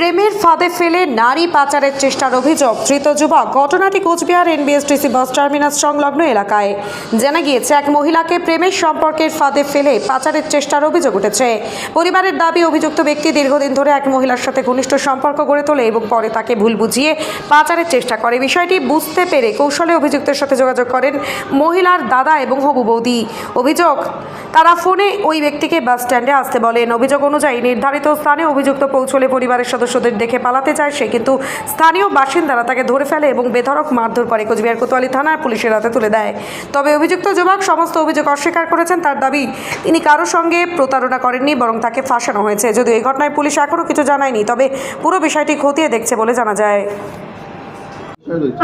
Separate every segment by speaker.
Speaker 1: প্রেমের ফাঁদে ফেলে নারী পাচারের চেষ্টার অভিযোগ। ধৃত যুবক, ঘটনাটি কোচবিহার এনবিএসটিসি বাস টার্মিনাস সংলগ্ন এলাকায়। জানা গিয়েছে, এক মহিলাকে প্রেমের সম্পর্কের ফাঁদে ফেলে পাচারের চেষ্টার অভিযোগ উঠেছে। পরিবারের দাবি, অভিযুক্ত ব্যক্তি দীর্ঘদিন ধরে এক মহিলার সাথে ঘনিষ্ঠ সম্পর্ক গড়ে তোলে এবং পরে তাকে ভুল বুঝিয়ে পাচারের চেষ্টা করে। বিষয়টি বুঝতে পেরে কৌশলে অভিযুক্তের সাথে যোগাযোগ করেন মহিলার দাদা এবং হবু বৌদি। অভিযোগ, তারা ফোনে ওই ব্যক্তিকে বাস স্ট্যান্ডে আসতে বলেন। অভিযোগ অনুযায়ী নির্ধারিত স্থানে অভিযুক্ত পৌঁছলে পরিবারের সদস্যদের দেখে পালাতে চায় সে, কিন্তু স্থানীয় বাসিন্দারা তাকে ধরে ফেলে এবং বেধরক মারধর করে কোচবিহার কোতোয়ালি থানার পুলিশের হাতে তুলে দেয়। তবে অভিযুক্ত যুবক সমস্ত অভিযোগ অস্বীকার করেছেন, তার দাবি তিনি কারও সঙ্গে প্রতারণা করেননি, বরং তাকে ফাঁসানো হয়েছে। যদিও এই ঘটনায় পুলিশ এখনও কিছু জানায়নি, তবে পুরো বিষয়টি খতিয়ে দেখছে বলে জানা যায়।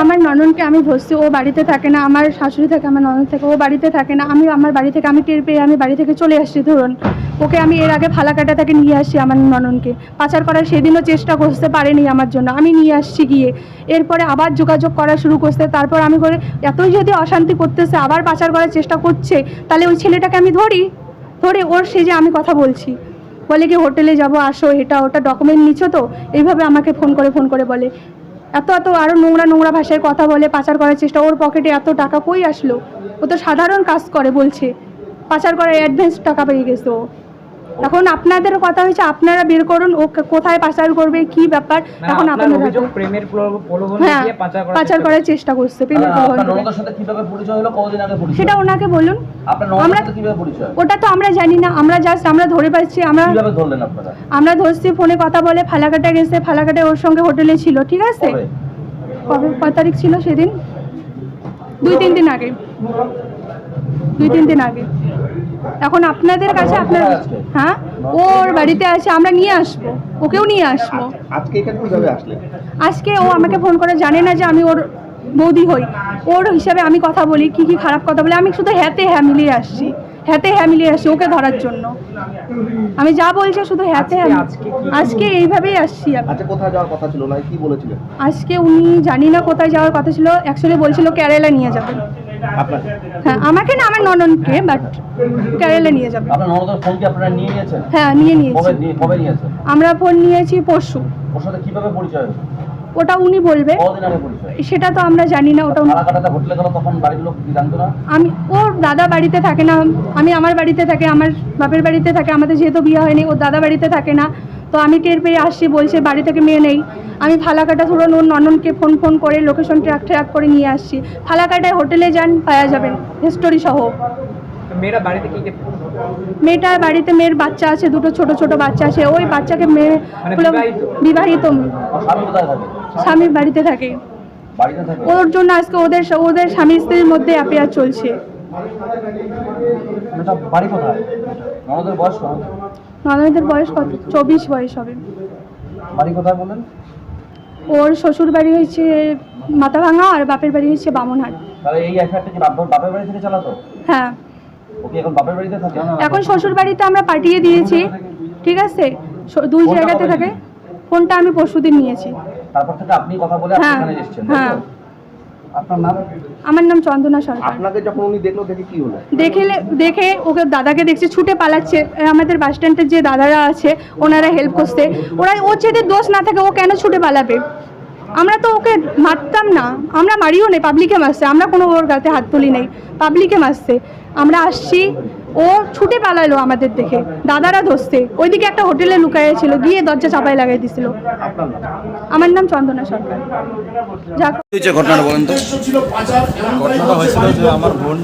Speaker 2: আমার নননকে আমি ধরছি, ও বাড়িতে থাকে না, আমার শাশুড়ি থাকে, আমার ননদ থাকে, ও বাড়িতে থাকে না, আমি আমার বাড়ি থেকে আমি টের পেয়ে আমি বাড়ি থেকে চলে আসছি, ধরুন। ওকে আমি এর আগে ফালাকাটা থেকে নিয়ে আসছি আমার নননকে। পাচার করার সেদিনও চেষ্টা করতে পারেনি আমার জন্য, আমি নিয়ে আসছি গিয়ে। এরপরে আবার যোগাযোগ করা শুরু করছে, তারপর আমি করে এতই যদি অশান্তি করতেছে, আবার পাচার করার চেষ্টা করছে, তাহলে ওই ছেলেটাকে আমি ধরি, ধরে ওর সে যে আমি কথা বলছি। বলে কি হোটেলে যাব, আসো, এটা ওটা ডকুমেন্ট নিচ্ছ তো? এইভাবে আমাকে ফোন করে ফোন করে বলে। এত এত আরও নোংরা নোংরা ভাষায় কথা বলে পাচার করার চেষ্টা, ওর পকেটে এত টাকা কই আসলো? ও তো সাধারণ কাজ করে বলছে। পাচার করার অ্যাডভান্স টাকা পেয়ে গেছে ও। এখন আপনাদের কথা হয়েছে আপনারা বের করুন ও কোথায় পাচার করবে কি ব্যাপার? এখন
Speaker 3: আপনার
Speaker 2: আপনাদের
Speaker 3: অভিযোগ প্রেমের প্রলোভনে
Speaker 2: হ্যাঁ
Speaker 3: দিয়ে পাচার করার
Speaker 2: পাচার
Speaker 3: চেষ্টা
Speaker 2: করার চেষ্টা করছে প্রেমের প্রলোভন।
Speaker 4: সাথে কীভাবে পরিচয় হলো কতদিন আগে পরিচয়?
Speaker 2: সেটা ওনাকে বলুন। আমরা-
Speaker 4: কীভাবে পরিচয়?
Speaker 2: ওটা তো আমরা জানি না আমরা জাস্ট আমরা ধরে পাচ্ছি আমরা
Speaker 4: কীভাবে ধরলেন আপনারা?
Speaker 2: আমরা ধরছি ফোনে কথা বলে ফালাকাটা গেছে ফালাকাটা ওর সঙ্গে হোটেলে ছিল ঠিক আছে?
Speaker 4: কবে?
Speaker 2: কয় তারিখ ছিল সেদিন? দুই তিন দিন আগে। দুই তিন দিন আগে। এখন আপনাদের কাছে আপনার হ্যাঁ। ওর বাড়িতে আছে আমরা নিয়ে আসব। ওকেও নিয়ে আসব।
Speaker 5: আজকে
Speaker 2: ও আমাকে ফোন করে জানে না যে আমি ওর বৌদি হই। ওর হিসাবে আমি কথা বলি কি কি খারাপ কথা বলি। আমি শুধু হ্যাঁতে হ্যাঁ মিলিয়ে আসছি। হ্যাঁতে হ্যাঁ মিলিয়ে আসছি ওকে ধরার জন্য। আমি যা বলছি শুধু হ্যাঁতে হ্যাঁ
Speaker 3: আজকে
Speaker 2: এইভাবেই আসছি আমি।
Speaker 5: আজকে কোথায় যাওয়ার কথা ছিল? না কি বলেছিলেন?
Speaker 2: আজকে উনি জানি না কোথায় যাওয়ার কথা ছিল। অ্যাকচুয়ালি বলছিল কেরালা নিয়ে যাবেন। হ্যাঁ আমাকে না আমার নননকে বাট কেরালা নিয়ে যাবে।
Speaker 4: আপনার ননদের ফোন কি আপনারা নিয়ে নিয়েছেন
Speaker 2: হ্যাঁ নিয়ে নিয়েছি।
Speaker 4: কবে নিয়ে কবে নিয়েছেন?
Speaker 2: আমরা ফোন নিয়েছি পরশু।
Speaker 4: ওর সাথে কীভাবে পরিচয় হলো?
Speaker 2: ওটা উনি বলবে।
Speaker 4: কতদিন আগে পরিচয়?
Speaker 2: সেটা তো আমরা জানি না ওটা উনি-
Speaker 4: তারা হোটেলে গেল তখন বাড়ির লোক কি জানতো না?
Speaker 2: আমি ওর দাদা বাড়িতে থাকে না আমি আমার বাড়িতে থাকে আমার বাপের বাড়িতে থাকে আমাদের যেহেতু বিয়ে হয়নি ওর দাদা বাড়িতে থাকে না তো আমি টের পেয়ে আসছি বলছে বাড়ি থেকে মেয়ে নেই। আমি ফালাকাটা ধরুন ওর নননকে ফোন ফোন করে লোকেশন ট্র্যাক ট্র্যাক করে নিয়ে আসছি। ফালাকাটায় হোটেলে যান পাওয়া যাবেন হিস্টোরি সহ।
Speaker 3: মেয়েরা বাড়িতে কি কি
Speaker 2: মেয়েটার বাড়িতে মেয়ের বাচ্চা আছে দুটো ছোট ছোট বাচ্চা আছে। ওই বাচ্চাকে মেয়ে
Speaker 3: মানে বিবাহিত?
Speaker 4: স্বামী
Speaker 2: স্বামীর বাড়িতে থাকে। ওর জন্য আজকে ওদের ওদের স্বামী স্ত্রীর মধ্যে অ্যাফেয়ার চলছে।
Speaker 4: ননদের বয়স কত?
Speaker 2: ননদের বয়স কত? চব্বিশ বয়স হবে। ওর শ্বশুর বাড়ি হচ্ছে মাথাভাঙা আর বাপের বাড়ি হচ্ছে বামনহাট।
Speaker 4: তাহলে এই অ্যাফেয়ারটা কি বাপের বাড়ি থেকে চালাতো?
Speaker 2: হ্যাঁ।
Speaker 4: এখন
Speaker 2: শ্বশুর বাড়িতে আমরা পাঠিয়ে দিয়েছি। ঠিক আছে? দুই জায়গাতে থাকে। ফোনটা আমি পরশুদিন নিয়েছি।
Speaker 4: তারপর থেকে আপনি কথা বলে আপনি
Speaker 2: হ্যাঁ
Speaker 4: এখানে এসেছেন
Speaker 2: হ্যাঁ।
Speaker 4: আপনার নাম?
Speaker 2: আমার নাম চন্দনা সরকার।
Speaker 5: আপনাকে যখন উনি দেখল দেখে কি হলো?
Speaker 2: দেখলে দেখে ওকে দাদাকে দেখছে ছুটে পালাচ্ছে। আমাদের বাস স্ট্যান্ডের যে দাদারা আছে ওনারা হেল্প করছে। ওরা ওর যদি দোষ না থাকে ও কেন ছুটে পালাবে? আমরা তো ওকে মারতাম না। আমরা মারিও নেই পাবলিকে মারছে। আমরা কোনো ওর গাতে হাত তুলি নেই পাবলিকে মারছে। আমরা আসছি ও ছুটে পালালো আমাদের দেখে। দাদারা ধরছে। ওইদিকে একটা হোটেলে লুকাইয়েছিল গিয়ে দরজা চাপাই লাগাই দিছিল। আমার নাম চন্দনা সরকার।
Speaker 4: ঘটনাটা বলেন তো?
Speaker 6: ঘটনাটা হয়েছিল যে আমার বোন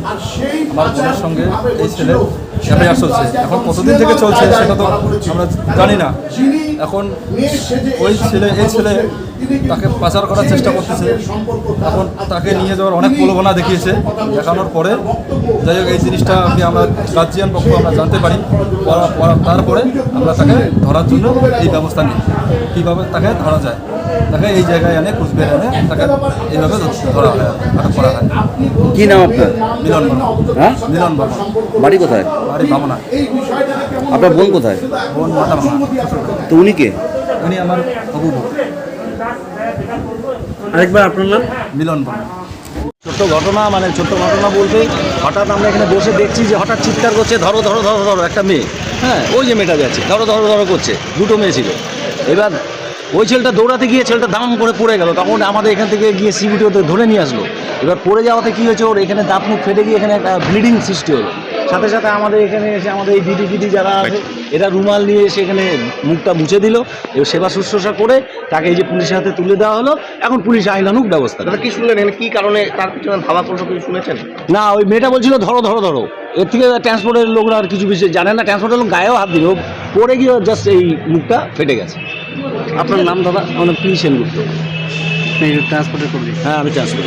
Speaker 6: আমার বোনের সঙ্গে এই ছেলে অ্যাফেয়ার চলছে এখন কতদিন থেকে চলছে সেটা তো আমরা জানি না। এখন ওই ছেলে এই ছেলে তাকে পাচার করার চেষ্টা করতেছে। এখন তাকে নিয়ে যাওয়ার অনেক প্রলোভনা দেখিয়েছে। দেখানোর পরে যাই হোক এই জিনিসটা আমি আমরা গার্জিয়ান পক্ষ আমরা জানতে পারি। তারপরে আমরা তাকে ধরার জন্য এই ব্যবস্থা নিই। কীভাবে তাকে ধরা যায়? তাকে এই জায়গায় এনে কুচবিহার এনে তাকে এইভাবে ধরা হয় আটক করা হয়।
Speaker 4: কি নাম আপনার?
Speaker 6: মিলন বর্মা
Speaker 4: হ্যাঁ?
Speaker 6: মিলন বর্মা
Speaker 4: বাড়ি কোথায়?
Speaker 6: বাড়ি ভাবনা।
Speaker 4: আপনার বোন কোথায়?
Speaker 6: বোন মাতা
Speaker 4: তো উনি কে?
Speaker 6: উনি আমার হবু
Speaker 7: আরেকবার আপনার নাম?
Speaker 6: মিলন বর্মা।
Speaker 7: ছোট্ট ঘটনা মানে ছোট্ট ঘটনা বলতে হঠাৎ আমরা এখানে বসে দেখছি যে হঠাৎ চিৎকার করছে ধরো ধরো ধরো ধরো একটা মেয়ে। হ্যাঁ ওই যে মেয়েটা যাচ্ছে ধরো ধরো ধরো করছে দুটো মেয়ে ছিল। এবার ওই ছেলেটা দৌড়াতে গিয়ে ছেলেটা দাম করে পড়ে গেল তখন আমাদের এখান থেকে গিয়ে সিবিটি ওদের ধরে নিয়ে আসলো। এবার পড়ে যাওয়াতে কী হয়েছে ওর এখানে দাঁত মুখ ফেটে গিয়ে এখানে একটা ব্লিডিং সৃষ্টি হলো। সাথে সাথে আমাদের এখানে এসে আমাদের এই দিদি দিদি যারা আছে এরা রুমাল নিয়ে এসে এখানে মুখটা মুছে দিল এবার সেবা শুশ্রূষা করে তাকে এই যে পুলিশের হাতে তুলে দেওয়া হলো। এখন পুলিশ আইনানুক ব্যবস্থা
Speaker 5: দাদা কি শুনলেন? এখানে কি কারণে তার পিছনে ভাবা করল কিছু শুনেছেন?
Speaker 7: না ওই মেয়েটা বলছিল ধরো ধরো ধরো। এর থেকে ট্রান্সপোর্টের লোকরা আর কিছু বিষয় জানে না। ট্রান্সপোর্টের লোক গায়েও হাত দিল। পড়ে গিয়ে জাস্ট এই মুখটা ফেটে গেছে।
Speaker 4: আপনার নাম দাদা?
Speaker 7: আমার নাম পি সেনগুপ্ত।
Speaker 4: ট্রান্সপোর্টের কর্মী।
Speaker 7: হ্যাঁ আমি ট্রান্সপোর্ট